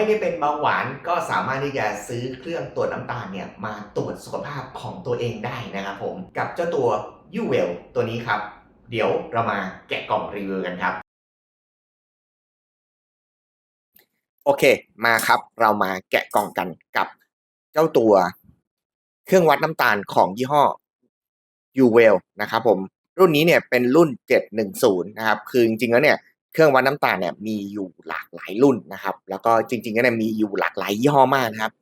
ไม่ได้เป็นเบาหวานก็สามารถที่จะซื้อเครื่องตรวจน้ำตาลเนี่ยมาตรวจสุขภาพของตัวเองได้นะครับผมกับเจ้าตัวยูเวลตัวนี้ครับ เดี๋ยวเรามาแกะกล่องรีวิวกันครับ โอเคมาครับเรามาแกะกล่องกันกับเจ้าตัว เครื่องวัดน้ำตาลของยี่ห้อ u w e l นะครับผมรุ่นนี้เนี่ยเป็นรุ่น 710 นะครับ คือจริงๆแล้วเนี่ย เครื่องวัดน้ำตาลเนี่ยมีอยู่หลากหลายรุ่นนะครับ แล้วก็จริงๆก็เนี่ยมีอยู่หลากหลายยี่ห้อมากนะครับ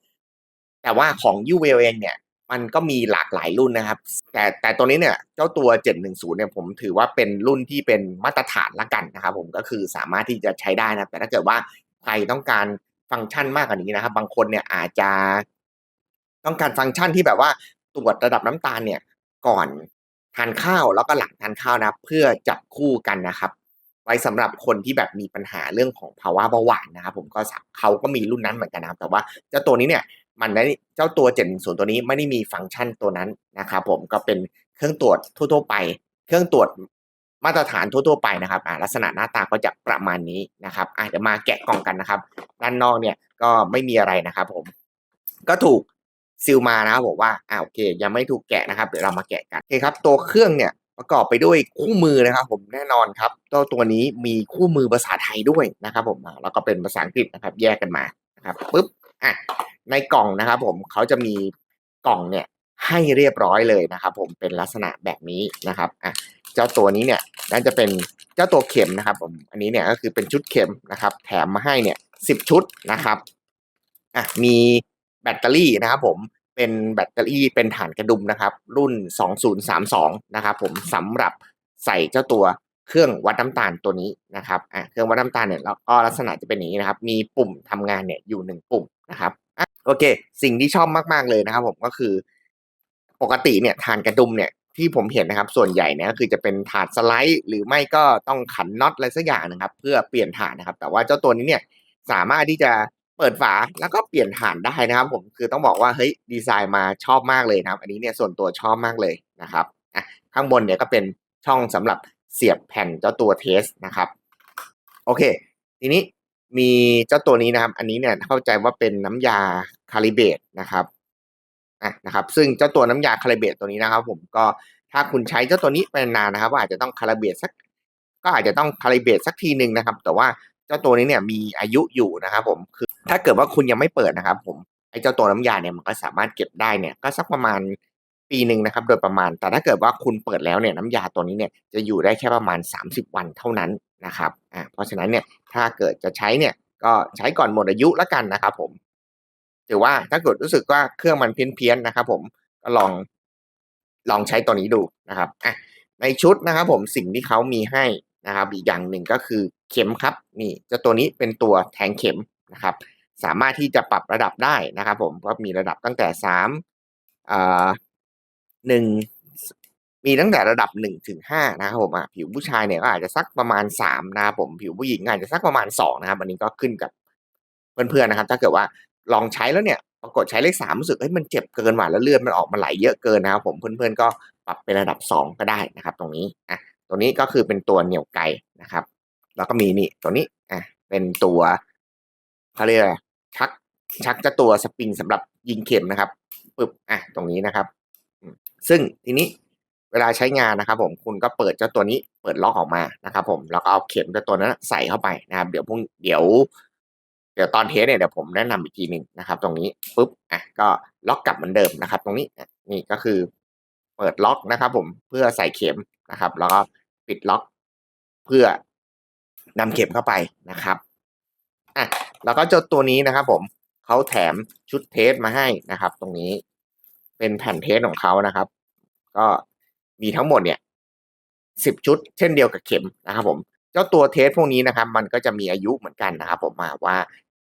แต่ว่าของ u w e l เองเนี่ยมันก็มีหลากหลายรุ่นนะครับ แต่แต่ตัวนี้เนี่ยเจ้าตัว 710เนี่ยผมถือว่าเป็นรุ่นที่เป็นมาตรฐานละกันนะครับ ผมก็คือสามารถที่จะใช้ได้นะแต่ถ้าเกิดว่าใครต้องการฟังก์ชันมากกว่านี้นะครับ บางคนเนี่ยอาจจะต้องการฟังก์ชันที่แบบว่าตรวจระดับน้ำตาลเนี่ยก่อนทานข้าวแล้วก็หลังทานข้าวนะ เพื่อจับคู่กันนะครับ ไว้สำหรับคนที่แบบมีปัญหาเรื่องของภาวะเบาหวานนะครับผมก็เขาก็มีรุ่นนั้นเหมือนกันนะครับแต่ว่าเจ้าตัวนี้เนี่ยมันได้เจ้าตัว710ตัวนี้ไม่ได้มีฟังก์ชันตัวนั้นนะครับผมก็เป็นเครื่องตรวจทั่วๆไป เครื่องตรวจมาตรฐานทั่วๆไปนะครับอ่าลักษณะหน้าตาก็จะประมาณนี้นะครับอะเดี๋ยวมาแกะกล่องกันนะครับ ด้านนอกเนี่ยก็ไม่มีอะไรนะครับผมก็ถูกซิลมานะครับบอกว่าอ่าโอเค ยังไม่ถูกแกะนะครับเดี๋ยวเรามาแกะกันโอเคครับตัวเครื่องเนี่ย ประกอบไปด้วยคู่มือนะครับ ผมแน่นอนครับตัวตัวนี้มีคู่มือภาษาไทยด้วยนะครับ ผมแล้วก็เป็นภาษาอังกฤษนะครับ แยกกันมานะครับปุ๊บอะในกล่องนะครับ ผมเขาจะมีกล่องเนี่ยให้เรียบร้อยเลยนะครับ ผมเป็นลักษณะแบบนี้นะครับอะเจ้าตัวนี้เนี่ยน่าจะเป็นเจ้าตัวเข็มนะครับ ผมอันนี้เนี่ยก็คือเป็นชุดเข็มนะครับ แถมมาให้เนี่ยสิบชุดนะครับอะมีแบตเตอรี่นะครับ ผม เป็นแบตเตอรี่เป็นฐานกระดุมนะครับ รุ่น 2032 นะครับผมสำหรับใส่เจ้าตัวเครื่องวัดน้ำตาลตัวนี้นะครับอะเครื่องวัดน้ำตาลเนี่ยแล้วก็ลักษณะจะเป็นอย่างนี้นะครับ มีปุ่มทำงานเนี่ยอยู่หนึ่งปุ่มนะครับอะโอเค สิ่งที่ชอบมาก ๆ เลยนะครับ ผมก็คือ ปกติเนี่ยฐานกระดุมเนี่ยที่ผมเห็นนะครับ ส่วนใหญ่เนี่ยก็คือจะเป็นถาดสไลด์ หรือไม่ก็ต้องขันน็อตอะไรสักอย่างนะครับ เพื่อเปลี่ยนฐานนะครับ แต่ว่าเจ้าตัวนี้เนี่ยสามารถที่จะ เปิดฝาแล้วก็เปลี่ยนฐานได้นะครับ ผมคือต้องบอกว่าเฮ้ยดีไซน์มาชอบมากเลยนะครับ อันนี้เนี่ยส่วนตัวชอบมากเลยนะครับอะข้างบนเนี่ยก็เป็นช่องสำหรับเสียบแผ่นเจ้าตัวเทสนะครับ โอเค ทีนี้มีเจ้าตัวนี้นะครับ อันนี้เนี่ยเข้าใจว่าเป็นน้ำยาคาลิเบตนะครับอะนะครับ ซึ่งเจ้าตัวน้ำยาคาลิเบตตัวนี้นะครับ ผมก็ถ้าคุณใช้เจ้าตัวนี้ไปนานนะครับก็อาจจะต้องคาลิเบตสัก ก็อาจจะต้องคาลิเบตสักทีหนึ่งนะครับ แต่ว่า เจ้าตัวนี้เนี่ยมีอายุอยู่นะครับผมคือถ้าเกิดว่าคุณยังไม่เปิดนะครับ ผมไอ้เจ้าตัวน้ำยาเนี่ยมันก็สามารถเก็บได้เนี่ยก็สักประมาณปีหนึ่งนะครับ โดยประมาณ แต่ถ้าเกิดว่าคุณเปิดแล้วเนี่ยน้ำยาตัวนี้เนี่ยจะอยู่ได้แค่ประมาณ 30 วันเท่านั้นนะครับอ่าเพราะฉะนั้นเนี่ยถ้าเกิดจะใช้เนี่ยก็ใช้ก่อนหมดอายุแล้วกันนะครับ ผมถือว่าถ้าเกิดรู้สึกว่าเครื่องมันเพี้ยนๆนะครับ ผมก็ลองลองใช้ตัวนี้ดูนะครับอะในชุดนะครับ ผมสิ่งที่เขามีให้ นะครับ อีกอย่างหนึ่งก็คือเข็มครับนี่เจ้าตัวนี้เป็นตัวแทงเข็มนะครับ สามารถที่จะปรับระดับได้นะครับ ผมก็มีระดับตั้งแต่สามอ่าหนึ่งมีตั้งแต่ระดับหนึ่งถึงห้านะครับผมอะผิวผู้ชายเนี่ยก็อาจจะสักประมาณสามนะครับผมผิวผู้หญิงอาจจะสักประมาณสองนะครับอันนี้ก็ขึ้นกับเพื่อนๆนะครับ ถ้าเกิดว่าลองใช้แล้วเนี่ยปรากฏใช้เลขสามรู้สึกเฮ้ยมันเจ็บเกินว่ะแล้วเลือดมันออกมาไหลเยอะเกินนะครับผมเพื่อนๆก็ปรับเป็นระดับสองก็ได้นะครับ ตรงนี้อะ ตัวนี้ก็คือเป็นตัวเหนี่ยวไกนะครับ แล้วก็มีนี่ตัวนี้อะเป็นตัวเขาเรียกอะไรชักชักจะตัวสปริงสำหรับยิงเข็มนะครับปึ๊บอะตรงนี้นะครับ ซึ่งทีนี้เวลาใช้งานนะครับผมคุณก็เปิดเจ้าตัวนี้เปิดล็อกออกมานะครับ ผมแล้วก็เอาเข็มเจ้าตัวนั้นใส่เข้าไปนะครับ เดี๋ยวพรุ่งเดี๋ยว เดี๋ยวตอนเทสเนี่ยเดี๋ยวผมแนะนำอีกทีหนึ่งนะครับ ตรงนี้ปุ๊บอะก็ล็อกกลับเหมือนเดิมนะครับ ตรงนี้นี่ก็คือ เปิดล็อกนะครับ ผมเพื่อใส่เข็ม นะครับ แล้วก็ปิดล็อกเพื่อนำเข็มเข้าไปนะครับอะแล้วก็เจ้าตัวนี้นะครับ ผมเขาแถมชุดเทสมาให้นะครับ ตรงนี้เป็นแผ่นเทสของเขานะครับ ก็มีทั้งหมดเนี่ยสิบชุด เช่นเดียวกับเข็มนะครับ ผม เจ้าตัวเทสพวกนี้นะครับ มันก็จะมีอายุเหมือนกันนะครับ ผมมาว่า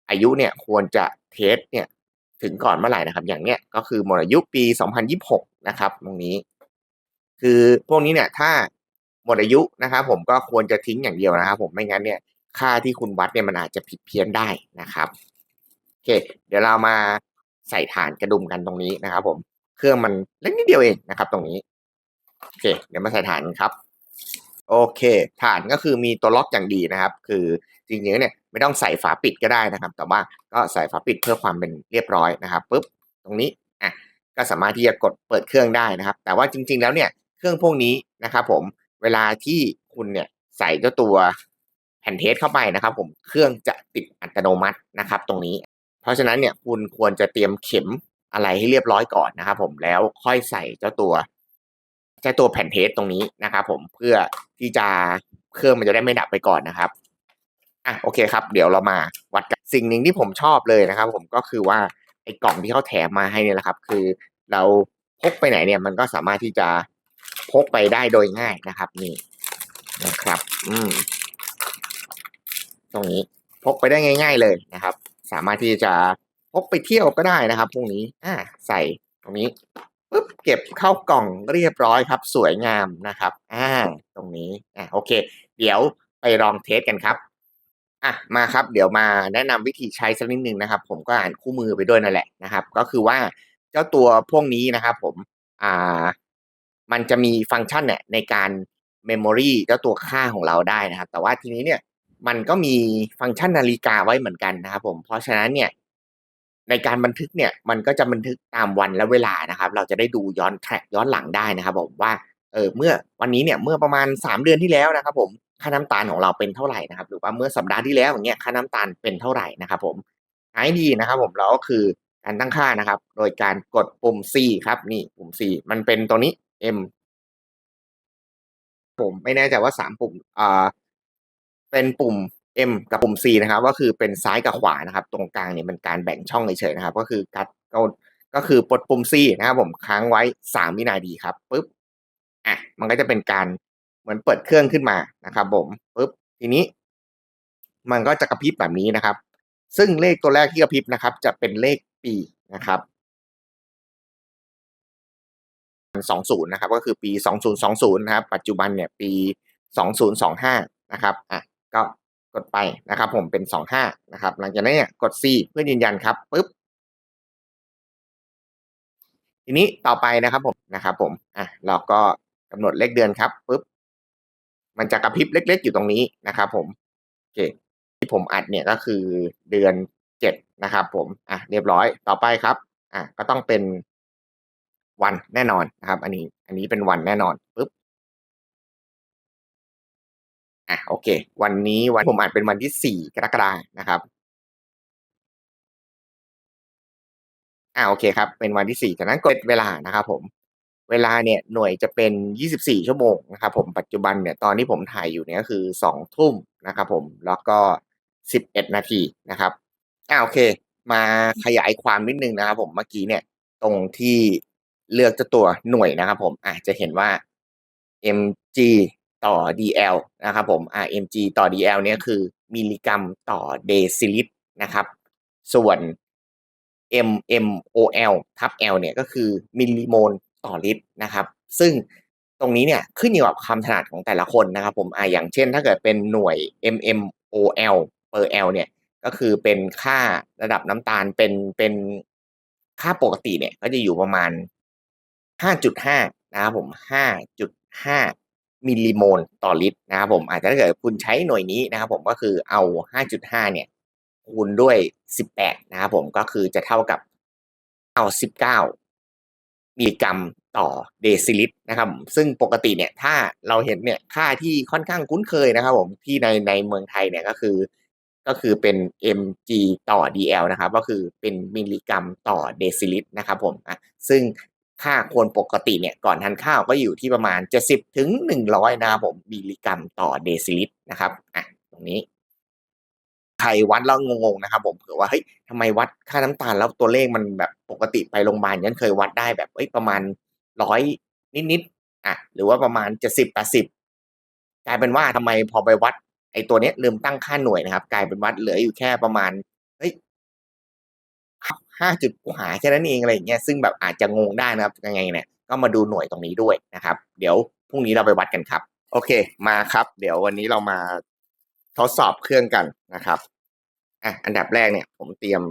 อายุเนี่ยควรจะเทสเนี่ยถึงก่อนเมื่อไหร่นะครับ อย่างเนี้ยก็คือหมดอายุปี 2026 นะครับ ตรงนี้ คือพวกนี้เนี่ยถ้าหมดอายุนะครับผมก็ควรจะทิ้งอย่างเดียวนะครับ ผมไม่งั้นเนี่ยค่าที่คุณวัดเนี่ยมันอาจจะผิดเพี้ยนได้นะครับโอเค เดี๋ยวเรามาใส่ฐานกระดุมกันตรงนี้นะครับ ผมเครื่องมันเล็กนิดเดียวเองนะครับ ตรงนี้โอเค เดี๋ยวมาใส่ฐานครับ โอเค ฐานก็คือมีตัวล็อกอย่างดีนะครับ คือจริงๆเนี่ยไม่ต้องใส่ฝาปิดก็ได้นะครับ แต่ว่าก็ใส่ฝาปิดเพื่อความเป็นเรียบร้อยนะครับปุ๊บตรงนี้อะก็สามารถที่จะกดเปิดเครื่องได้นะครับ แต่ว่าจริง ๆ แล้วเนี่ย เครื่องพวกนี้นะครับผมเวลาที่คุณเนี่ยใส่เจ้าตัวแผ่นเทสเข้าไปนะครับ ผมเครื่องจะติดอัตโนมัตินะครับ ตรงนี้ เพราะฉะนั้นเนี่ยคุณควรจะเตรียมเข็มอะไรให้เรียบร้อยก่อนนะครับผมแล้วค่อยใส่เจ้าตัวเจ้าตัวแผ่นเทสตรงนี้นะครับผมเพื่อที่จะเครื่องมันจะได้ไม่ดับไปก่อนนะครับอะโอเคครับ เดี๋ยวเรามาวัดกันสิ่งหนึ่งที่ผมชอบเลยนะครับ ผมก็คือว่าไอ้กล่องที่เขาแถมมาให้เนี่ยแหละครับ คือเราพกไปไหนเนี่ยมันก็สามารถที่จะ พกไปได้โดยง่ายนะครับนี่นะครับ อืม ตรงนี้พกไปได้ง่าย ๆเลยนะครับ สามารถที่จะพกไปเที่ยวก็ได้นะครับพวกนี้อ่าใส่ตรงนี้ปุ๊บเก็บเข้ากล่องเรียบร้อยครับ สวยงามนะครับอ่าตรงนี้อ่าโอเค เดี๋ยวไปลองเทสกันครับอะมาครับ เดี๋ยวมาแนะนำวิธีใช้สักนิดนึงนะครับ ผมก็อ่านคู่มือไปด้วยนั่นแหละนะครับ ก็คือว่าเจ้าตัวพวกนี้นะครับ ผม อ่า มันจะมีฟังก์ชันเนี่ยในการเมมโมรีเจ้าตัวค่าของเราได้นะครับ แต่ว่าทีนี้เนี่ยมันก็มีฟังก์ชันนาฬิกาไว้เหมือนกันนะครับผม เพราะฉะนั้นเนี่ยในการบันทึกเนี่ยมันก็จะบันทึกตามวันและเวลานะครับ เราจะได้ดูย้อนแทร็กย้อนหลังได้นะครับผมว่าเออเมื่อวันนี้เนี่ยเมื่อประมาณสามเดือนที่แล้วนะครับ ผมค่าน้ำตาลของเราเป็นเท่าไหร่นะครับ หรือว่าเมื่อสัปดาห์ที่แล้วอย่างเงี้ยค่าน้ำตาลเป็นเท่าไหร่นะครับ ผมหายดีนะครับผมเราก็คือการตั้งค่านะครับ โดยการกดปุ่ม C ครับนี่ปุ่ม C มันเป็นตรงนี้ M ผมไม่แน่ใจว่าสามปุ่มอ่าเป็นปุ่ม M กับปุ่ม C นะครับ ก็คือเป็นซ้ายกับขวานะครับ ตรงกลางเนี่ยเป็นการแบ่งช่องเฉยๆนะครับ ก็คือกัดก็ก็คือกดปุ่ม C นะครับผมค้างไว้สามวินาทีครับปุ๊บอะมันก็จะเป็นการเหมือนเปิดเครื่องขึ้นมานะครับผมปุ๊บทีนี้ มันก็จะกระพริบแบบนี้นะครับ ซึ่งเลขตัวแรกที่กระพริบนะครับ จะเป็นเลขปีนะครับ สองศูนย์นะครับก็คือปีสองศูนย์สองศูนย์นะครับปัจจุบันเนี่ยปีสองศูนย์สองห้านะครับอะก็กดไปนะครับผมเป็นสองห้านะครับหลังจากนั้นเนี่ยกด C เพื่อยืนยันครับปุ๊บทีนี้ต่อไปนะครับผมนะครับผมอะเราก็กำหนดเลขเดือนครับปุ๊บมันจะกระพริบเล็ก ๆ อยู่ตรงนี้นะครับผมโอเคที่ผมอัดเนี่ยก็คือเดือนเจ็ดนะครับผมอะเรียบร้อยต่อไปครับอะก็ต้องเป็น วันแน่นอนนะครับ อันนี้อันนี้เป็นวันแน่นอนปุ๊บอะโอเค วันนี้วันผมอัดเป็นวันที่สี่กรกฎานะครับอ่าโอเคครับ เป็นวันที่สี่จากนั้นกดเวลานะครับ ผม เวลาเนี่ยหน่วยจะเป็นยี่สิบสี่ชั่วโมงนะครับ ผมปัจจุบันเนี่ยตอนที่ผมถ่ายอยู่เนี่ยก็คือสองทุ่มนะครับ ผมแล้วก็สิบเอ็ดนาทีนะครับอ่าโอเค มาขยายความนิดนึงนะครับ ผมเมื่อกี้เนี่ย ตรงที่ เลือกจ้าตัวหน่วยนะครับผมอาจจะเห็นว่า mg ต่อ dl นะครับผม mg ต่อ dl เนี่ยคือมิลลิกรัมต่อเดซิลิตรนะครับ ส่วน mmol ทับ l เนี่ยก็คือมิลลิโมลต่อลิตรนะครับ ซึ่งตรงนี้เนี่ยขึ้นอยู่กับความถนัดของแต่ละคนนะครับผมอ่าอย่างเช่น ถ้าเกิดเป็นหน่วย mmol per l เนี่ยก็คือเป็นค่าระดับน้ำตาลเป็นเป็นค่าปกติเนี่ยก็จะอยู่ประมาณ 5.5 นะครับผม 5.5 มิลลิโมลต่อลิตรนะครับผม อาจจะถ้าเกิดคุณใช้หน่วยนี้นะครับผมก็คือเอา 5.5 เนี่ยคูณด้วย 18 นะครับผมก็คือจะเท่ากับเอา19มิลลิกรัมต่อเดซิลิตรนะครับ ซึ่งปกติเนี่ยถ้าเราเห็นเนี่ยค่าที่ค่อนข้างคุ้นเคยนะครับผมที่ในในเมืองไทยเนี่ยก็คือก็คือเป็น mg ต่อ dl นะครับ ก็คือเป็นมิลลิกรัมต่อเดซิลิตรนะครับผมอะซึ่ง ค่าควรปกติเนี่ยก่อนทานข้าวก็อยู่ที่ประมาณ 70ถึง100 นะครับผมมิลลิกรัมต่อเดซิลิตรนะครับอะตรงนี้ใครวัดแล้วงงๆนะครับ ผมเผื่อว่าเฮ้ยทำไมวัดค่าน้ำตาลแล้วตัวเลขมันแบบปกติไปโรงพยาบาลยันเคยวัดได้แบบเอ้ยประมาณร้อยนิดๆอะหรือว่าประมาณเจ็ดสิบแปดสิบกลายเป็นว่าทำไมพอไปวัดไอ้ตัวเนี้ยลืมตั้งค่าหน่วยนะครับ กลายเป็นวัดเหลืออยู่แค่ประมาณ ห้าจุดกว่าแค่นั้นเองอะไรอย่างเงี้ยซึ่งแบบอาจจะงงได้นะครับยังไงเนี่ยก็มาดูหน่วยตรงนี้ด้วยนะครับ เดี๋ยวพรุ่งนี้เราไปวัดกันครับ โอเคมาครับ เดี๋ยววันนี้เรามาทดสอบเครื่องกันนะครับอะอันดับแรกเนี่ย ผมเตรียม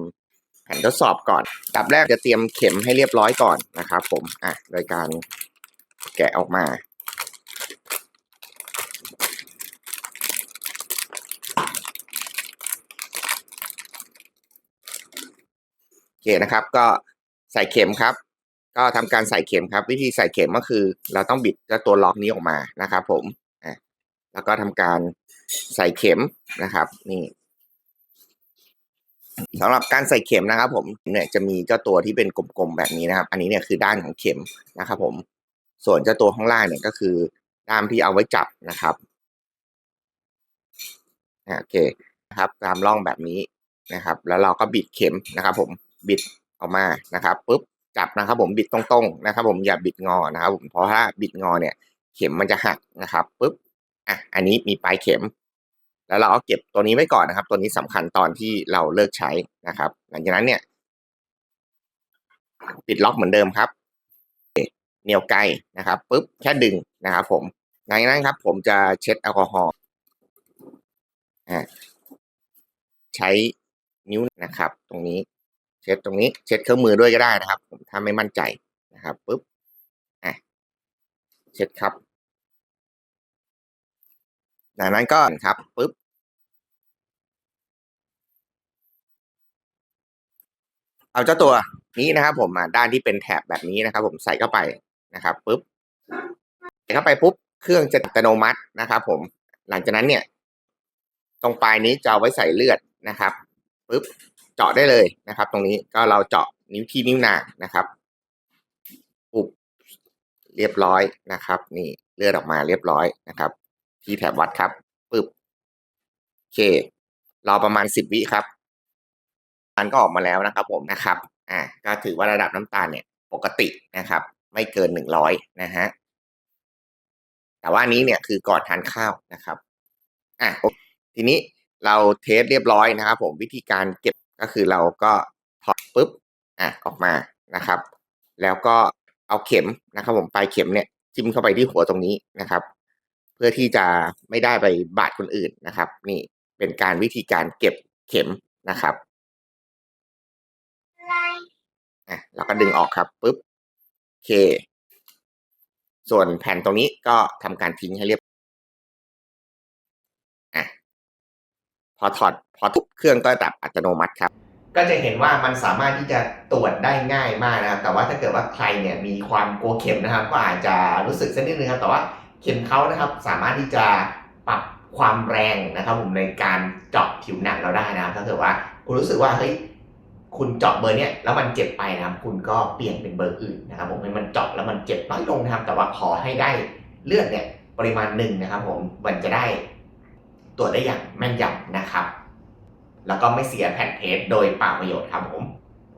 แผ่นทดสอบก่อนอันดับแรกจะเตรียมเข็มให้เรียบร้อยก่อนนะครับ ผมอะโดยการแกะออกมา อ เคนะครับ ก็ใส่เข็มครับ ก็ทำการใส่เข็มครับ วิธีใส่เข็มก็คือ เราต้องบิดเจ้าตัวล็อกนี้ออกมานะครับ ผมอะแล้วก็ทำการใส่เข็มนะครับ นี่สำหรับการใส่เข็มนะครับ ผมเนี่ยจะมีเจ้าตัวที่เป็นกลมๆแบบนี้นะครับ อันนี้เนี่ยคือด้านของเข็มนะครับ ผม ส่วนเจ้าตัวข้างล่างเนี่ยก็คือด้ามที่เอาไว้จับนะครับอะโอเคนะครับตามร่องแบบนี้นะครับ แล้วเราก็บิดเข็มนะครับ ผม บิดออกมานะครับปุ๊บจับนะครับ ผมบิดตรงๆนะครับ ผมอย่าบิดงอนะครับ ผมเพราะถ้าบิดงอเนี่ย เข็มมันจะหักนะครับปุ๊บอะอันนี้มีปลายเข็ม แล้วเราเอาเก็บตัวนี้ไว้ก่อนนะครับ ตัวนี้สำคัญตอนที่เราเลิกใช้นะครับ หลังจากนั้นเนี่ย ปิดล็อกเหมือนเดิมครับเหนียวไกลนะครับปุ๊บแค่ดึงนะครับ ผมหลังจากนั้นครับ ผมจะเช็ดแอลกอฮอล์อ่าใช้นิ้วนะครับ ตรงนี้ เช็ดตรงนี้เช็ดเครื่องมือด้วยก็ได้นะครับผมถ้าไม่มั่นใจนะครับปุ๊บอะเช็ดครับจากนั้นก็ครับปุ๊บเอาเจ้าตัวนี้นะครับ ผมมาด้านที่เป็นแถบแบบนี้นะครับ ผมใส่เข้าไปนะครับปุ๊บใส่เข้าไปปุ๊บเครื่องจะอัตโนมัตินะครับ ผม หลังจากนั้นเนี่ย ตรงปลายนี้จะเอาไว้ใส่เลือดนะครับปุ๊บ เจาะได้เลยนะครับ ตรงนี้ก็เราเจาะนิ้วที่นิ้วนางนะครับปุบเรียบร้อยนะครับ นี่เลือดออกมาเรียบร้อยนะครับ ที่แถบวัดครับปึ๊บโอเครอประมาณสิบวิครับ มันก็ออกมาแล้วนะครับ ผมนะครับ อ่าก็ถือว่าระดับน้ำตาลเนี่ย ปกตินะครับ ไม่เกินหนึ่งร้อยนะฮะแต่ว่านี้เนี่ยคือก่อนทานข้าวนะครับ อะทีนี้เราเทสเรียบร้อยนะครับ ผมวิธีการเก็บ ก็คือเราก็ถอดปุ๊บอะออกมานะครับ แล้วก็เอาเข็มนะครับ ผมปลายเข็มเนี่ยจิ้มเข้าไปที่หัวตรงนี้นะครับ เพื่อที่จะไม่ได้ไปบาดคนอื่นนะครับ นี่เป็นการวิธีการเก็บเข็มนะครับอะเราก็ดึงออกครับปุ๊บโอเค ส่วนแผ่นตรงนี้ก็ทำการทิ้งให้เรียบอะ พอถอดพอทุบเครื่องก็ดับอัตโนมัติครับ ก็จะเห็นว่ามันสามารถที่จะตรวจได้ง่ายมากนะครับ แต่ว่าถ้าเกิดว่าใครเนี่ยมีความกลัวเข็มนะครับ ก็อาจจะรู้สึกสักนิดนึงครับ แต่ว่าเข็มเขานะครับสามารถที่จะปรับความแรงนะครับผมในการเจาะผิวหนังเราได้นะครับ ถ้าเกิดว่าคุณรู้สึกว่าเฮ้ยคุณเจาะเบอร์เนี้ยแล้วมันเจ็บไปนะครับ คุณก็เปลี่ยนเป็นเบอร์อื่นนะครับ ผมให้มันเจาะแล้วมันเจ็บน้อยลงนะครับ แต่ว่าขอให้ได้เลือดเนี่ยปริมาณหนึ่งนะครับ ผมมันจะได้ ตรวจได้อย่างแม่นยำนะครับ แล้วก็ไม่เสียแผ่นเทปโดยเปล่าประโยชน์ครับผม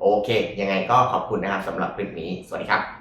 โอเค ยังไงก็ขอบคุณนะครับสำหรับคลิปนี้ สวัสดีครับ